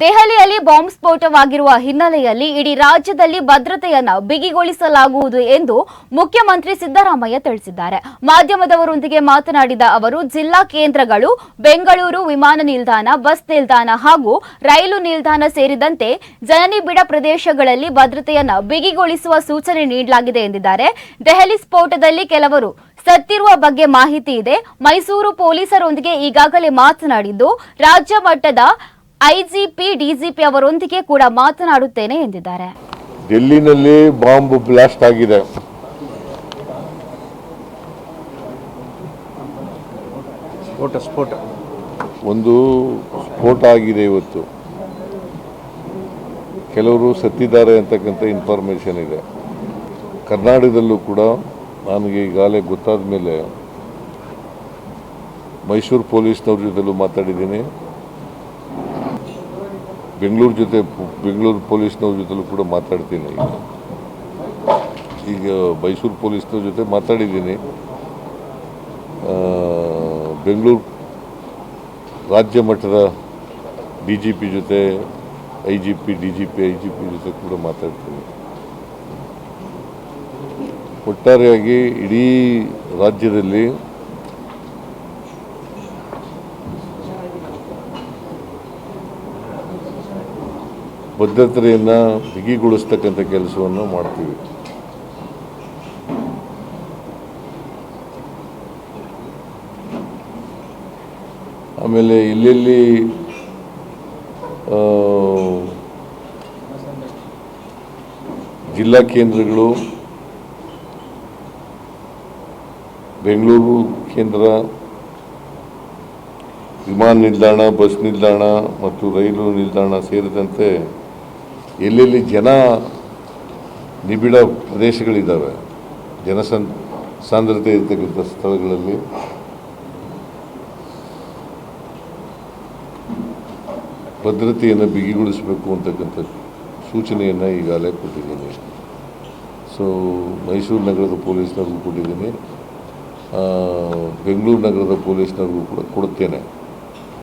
ದೆಹಲಿಯಲ್ಲಿ ಬಾಂಬ್ ಸ್ಫೋಟವಾಗಿರುವ ಹಿನ್ನೆಲೆಯಲ್ಲಿ ಇಡೀ ರಾಜ್ಯದಲ್ಲಿ ಭದ್ರತೆಯನ್ನು ಬಿಗಿಗೊಳಿಸಲಾಗುವುದು ಎಂದು ಮುಖ್ಯಮಂತ್ರಿ ಸಿದ್ದರಾಮಯ್ಯ ತಿಳಿಸಿದ್ದಾರೆ. ಮಾಧ್ಯಮದವರೊಂದಿಗೆ ಮಾತನಾಡಿದ ಅವರು, ಜಿಲ್ಲಾ ಕೇಂದ್ರಗಳು ಬೆಂಗಳೂರು ವಿಮಾನ ನಿಲ್ದಾಣ, ಬಸ್ ನಿಲ್ದಾಣ ಹಾಗೂ ರೈಲು ನಿಲ್ದಾಣ ಸೇರಿದಂತೆ ಜನನಿಬಿಡ ಪ್ರದೇಶಗಳಲ್ಲಿ ಭದ್ರತೆಯನ್ನು ಬಿಗಿಗೊಳಿಸುವ ಸೂಚನೆ ನೀಡಲಾಗಿದೆ ಎಂದಿದ್ದಾರೆ. ದೆಹಲಿ ಸ್ಫೋಟದಲ್ಲಿ ಕೆಲವರು ಸತ್ತಿರುವ ಬಗ್ಗೆ ಮಾಹಿತಿ ಇದೆ. ಮೈಸೂರು ಪೊಲೀಸರೊಂದಿಗೆ ಈಗಾಗಲೇ ಮಾತನಾಡಿದ್ದು, ರಾಜ್ಯ ಮಟ್ಟದ ಐಜಿಪಿ ಡಿಜಿಪಿ ಅವರೊಂದಿಗೆ ಕೂಡ ಮಾತನಾಡುತ್ತೇನೆ ಎಂದಿದ್ದಾರೆ. ಡೆಲ್ಲಿನಲ್ಲಿ ಬಾಂಬ್ ಬ್ಲಾಸ್ಟ್ ಆಗಿದೆ. ಸ್ಫೋಟ ಸ್ಫೋಟ. ಒಂದು ಸ್ಫೋಟ ಆಗಿದೆ ಇವತ್ತು. ಕೆಲವರು ಸತ್ತಿದ್ದಾರೆ ಅಂತಕ್ಕಂಥ ಇನ್ಫಾರ್ಮೇಷನ್ ಇದೆ. ಕರ್ನಾಟಕದಲ್ಲೂ ಕೂಡ ನನಗೆ ಈಗಾಗಲೇ ಗೊತ್ತಾದ ಮೇಲೆ ಮೈಸೂರು ಪೊಲೀಸ್ನವ್ರ ಜೊತೆಲೂ ಮಾತಾಡಿದ್ದೀನಿ. ಬೆಂಗಳೂರು ಜೊತೆ, ಬೆಂಗಳೂರು ಪೊಲೀಸ್ನವ್ರ ಜೊತೆಲೂ ಕೂಡ ಮಾತಾಡ್ತೀನಿ ಈಗ. ಮೈಸೂರು ಪೊಲೀಸ್ನವ್ರ ಜೊತೆ ಮಾತಾಡಿದ್ದೀನಿ ಬೆಂಗಳೂರು ರಾಜ್ಯ ಮಟ್ಟದ ಡಿ ಜಿ ಪಿ ಜೊತೆ, I G P, D G P, I G P ಜೊತೆ ಕೂಡ ಮಾತಾಡ್ತೀನಿ ಒಟ್ಟಾರೆಯಾಗಿ ಇಡೀ ರಾಜ್ಯದಲ್ಲಿ ಭದ್ರತೆಯನ್ನು ಬಿಗಿಗೊಳಿಸ್ತಕ್ಕಂಥ ಕೆಲಸವನ್ನು ಮಾಡ್ತೀವಿ. ಆಮೇಲೆ ಎಲ್ಲೆಲ್ಲಿ ಆ, ಜಿಲ್ಲಾ ಕೇಂದ್ರಗಳು ಬೆಂಗಳೂರು ಕೇಂದ್ರ ವಿಮಾನ ನಿಲ್ದಾಣ ಬಸ್ ನಿಲ್ದಾಣ ಮತ್ತು ರೈಲು ನಿಲ್ದಾಣ ಸೇರಿದಂತೆ ಎಲ್ಲೆಲ್ಲಿ ಜನ ನಿಬಿಡ ಪ್ರದೇಶಗಳಿದ್ದಾವೆ ಜನಸನ್ ಸಾಂದ್ರತೆ ಇರತಕ್ಕಂಥ ಸ್ಥಳಗಳಲ್ಲಿ, ಭದ್ರತೆಯನ್ನು ಬಿಗಿಗೊಳಿಸಬೇಕು ಅಂತಕ್ಕಂಥ ಸೂಚನೆಯನ್ನು ಈಗಾಗಲೇ ಕೊಟ್ಟಿದ್ದೀನಿ. ಸೊ ಮೈಸೂರು ನಗರದ ಪೊಲೀಸ್ನವ್ರಿಗೂ ಕೊಟ್ಟಿದ್ದೀನಿ. ಬೆಂಗಳೂರು ನಗರದ ಪೊಲೀಸ್ನವ್ರಿಗೂ ಕೂಡ ಕೊಡುತ್ತೇನೆ